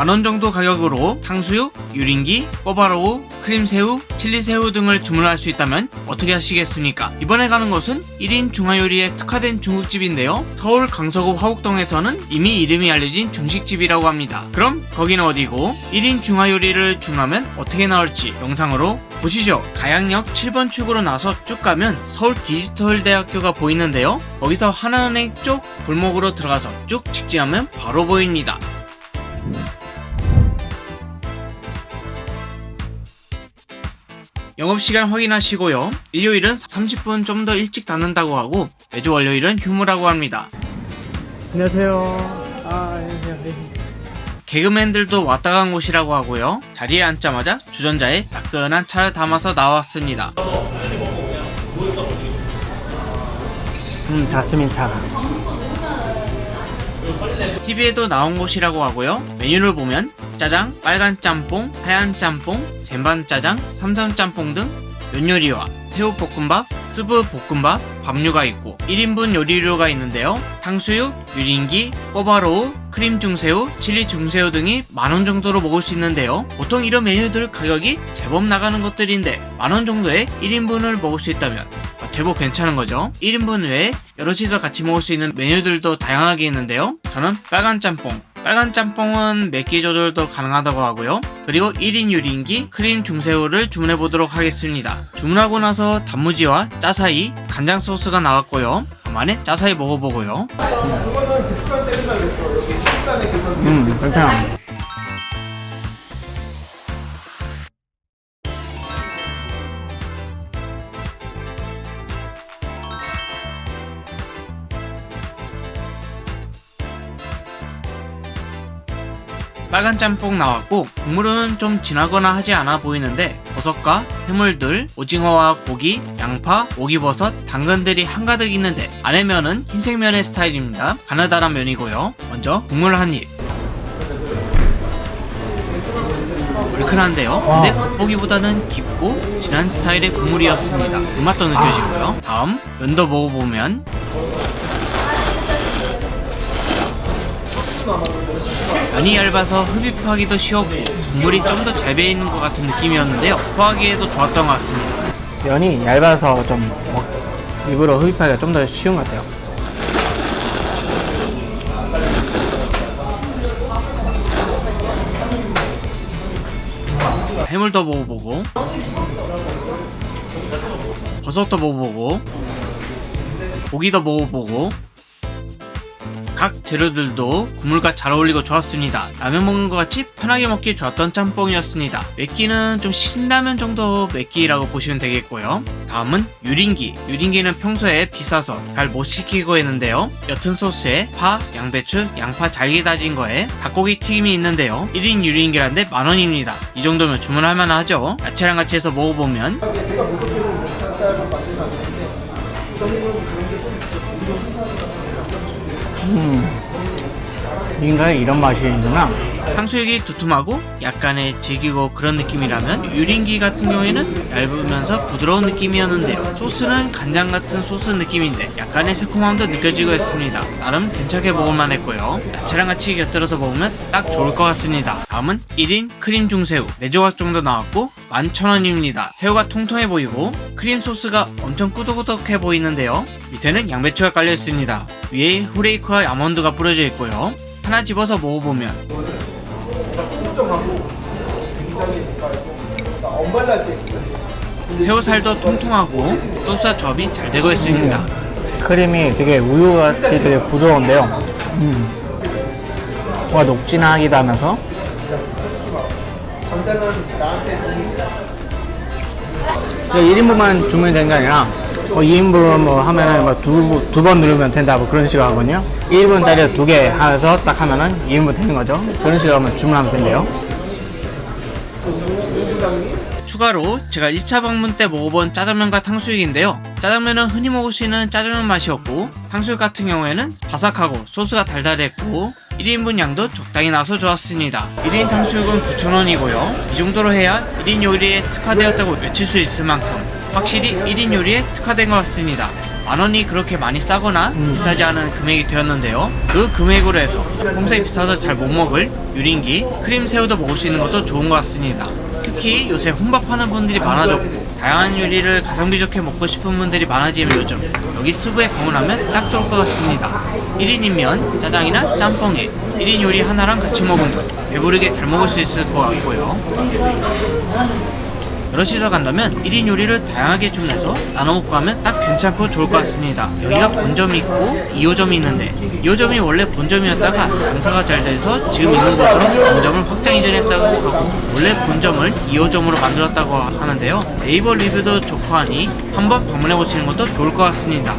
만원 정도 가격으로 탕수육, 유린기, 꼬바로우, 크림새우, 칠리새우 등을 주문할 수 있다면 어떻게 하시겠습니까? 이번에 가는 곳은 1인 중화요리에 특화된 중국집인데요. 서울 강서구 화곡동에서는 이미 이름이 알려진 중식집이라고 합니다. 그럼 거기는 어디고 1인 중화요리를 주문하면 어떻게 나올지 영상으로 보시죠. 가양역 7번 출구로 나서 쭉 가면 서울 디지털대학교가 보이는데요. 거기서 하나은행 쪽 골목으로 들어가서 쭉 직진하면 바로 보입니다. 영업시간 확인하시고요. 일요일은 30분 좀 더 일찍 닫는다고 하고 매주 월요일은 휴무라고 합니다. 안녕하세요. 아, 안녕하세요. 네. 개그맨들도 왔다 간 곳이라고 하고요. 자리에 앉자마자 주전자에 따끈한 차를 담아서 나왔습니다. 음, 자스민 차. TV에도 나온 곳이라고 하고요. 메뉴를 보면 짜장, 빨간 짬뽕, 하얀 짬뽕, 젠반 짜장, 삼선 짬뽕 등 면 요리와 새우 볶음밥, 스브 볶음밥, 밥류가 있고 1인분 요리류가 있는데요. 탕수육, 유린기, 꼬바로우, 크림 중새우, 칠리 중새우 등이 만원 정도로 먹을 수 있는데요. 보통 이런 메뉴들 가격이 제법 나가는 것들인데 만원 정도에 1인분을 먹을 수 있다면 제법 괜찮은 거죠. 1인분 외에 여럿이서 같이 먹을 수 있는 메뉴들도 다양하게 있는데요. 저는 빨간 짬뽕. 빨간 짬뽕은 맵기 조절도 가능하다고 하고요. 그리고 1인 유린기 크림 중새우를 주문해 보도록 하겠습니다. 주문하고 나서 단무지와 짜사이, 간장 소스가 나왔고요. 간만에 짜사이 먹어보고요. 음, 괜찮아. 빨간 짬뽕 나왔고 국물은 좀 진하거나 하지 않아 보이는데 버섯과 해물들, 오징어와 고기, 양파, 오기버섯, 당근들이 한가득 있는데 안에 면은 흰색 면의 스타일입니다. 가느다란 면이고요. 먼저 국물 한 입. 얼큰한데요. 근데 겉보기보다는 깊고 진한 스타일의 국물이었습니다. 불맛도 느껴지고요. 다음 면도 먹어보면 면이 얇아서 흡입하기도 쉬웠고 국물이 좀 더 잘 배이는 것 같은 느낌이었는데요. 소화하기에도 좋았던 것 같습니다. 면이 얇아서 좀 먹, 입으로 흡입하기가 좀 더 쉬운 것 같아요. 해물도 먹어보고 버섯도 먹어보고 고기도 먹어보고 각 재료들도 국물과 잘 어울리고 좋았습니다. 라면 먹는 것 같이 편하게 먹기 좋았던 짬뽕이었습니다. 맵기는 좀 신라면 정도 맵기라고 보시면 되겠고요. 다음은 유린기. 유린기는 평소에 비싸서 잘 못 시키고 있는데요. 옅은 소스에 파, 양배추, 양파 잘게 다진 거에 닭고기 튀김이 있는데요. 1인 유린기란데 만원입니다. 이 정도면 주문할 만하죠? 야채랑 같이 해서 먹어보면 음, 인간에 이런 맛이 있구나. 탕수육이 두툼하고 약간의 질기고 그런 느낌이라면 유린기 같은 경우에는 얇으면서 부드러운 느낌이었는데요. 소스는 간장 같은 소스 느낌인데 약간의 새콤함도 느껴지고 있습니다. 나름 괜찮게 먹을만 했고요. 야채랑 같이 곁들여서 먹으면 딱 좋을 것 같습니다. 다음은 1인 크림 중새우 4조각 정도 나왔고 11,000원입니다. 새우가 통통해 보이고 크림 소스가 엄청 꾸덕꾸덕해 보이는데요. 밑에는 양배추가 깔려 있습니다. 위에 후레이크와 아몬드가 뿌려져 있고요. 하나 집어서 먹어보면 새우살도 통통하고 소스와 조합이 잘 되고 있습니다. 크림이 되게 우유같이 되게 부드러운데요. 음. 뭔가 녹진하기도 하면서. 이거 1인분만 주문이 되는 게 아니라 뭐 2인분 뭐 하면은 뭐두 두 번 누르면 된다 뭐 그런 식으로 하거든요. 1인분짜리 두 개 해서 딱 하면은 2인분 되는 거죠. 그런 식으로 하면 주문하면 된대요. 추가로 제가 1차 방문 때 먹어본 짜장면과 탕수육인데요. 짜장면은 흔히 먹을 수 있는 짜장면 맛이었고 탕수육 같은 경우에는 바삭하고 소스가 달달했고 1인분 양도 적당히 나서 좋았습니다. 1인 탕수육은 9,000원이고요. 이 정도로 해야 1인 요리에 특화되었다고 외칠 수 있을 만큼 확실히 1인 요리에 특화된 것 같습니다. 만원이 그렇게 많이 싸거나 음. 비싸지 않은 금액이 되었는데요. 그 금액으로 해서 평소에 비싸서 잘 못 먹을 유린기, 크림 새우도 먹을 수 있는 것도 좋은 것 같습니다. 특히 요새 혼밥하는 분들이 많아졌고 다양한 요리를 가성비 좋게 먹고 싶은 분들이 많아지는 요즘 여기 스부에 방문하면 딱 좋을 것 같습니다. 1인이면 짜장이나 짬뽕에 1인 요리 하나랑 같이 먹으면 배부르게 잘 먹을 수 있을 것 같고요. 여럿이서 간다면 1인 요리를 다양하게 주문해서 나눠 먹고 하면 딱 괜찮고 좋을 것 같습니다. 여기가 본점이 있고 2호점이 있는데 2호점이 원래 본점이었다가 장사가 잘 돼서 지금 있는 곳으로 본점을 확장 이전했다고 하고 원래 본점을 2호점으로 만들었다고 하는데요. 네이버 리뷰도 좋고 하니 한번 방문해 보시는 것도 좋을 것 같습니다.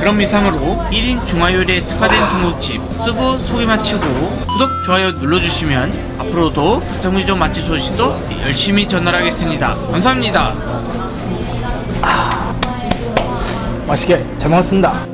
그럼 이상으로 1인 중화요리에 특화된 중국집 스부 소개만 치고 구독, 좋아요 눌러주시면 앞으로도 가성비 좋은 맛집 소식도 열심히 전달하겠습니다. 감사합니다. 맛있게 잘 먹었습니다.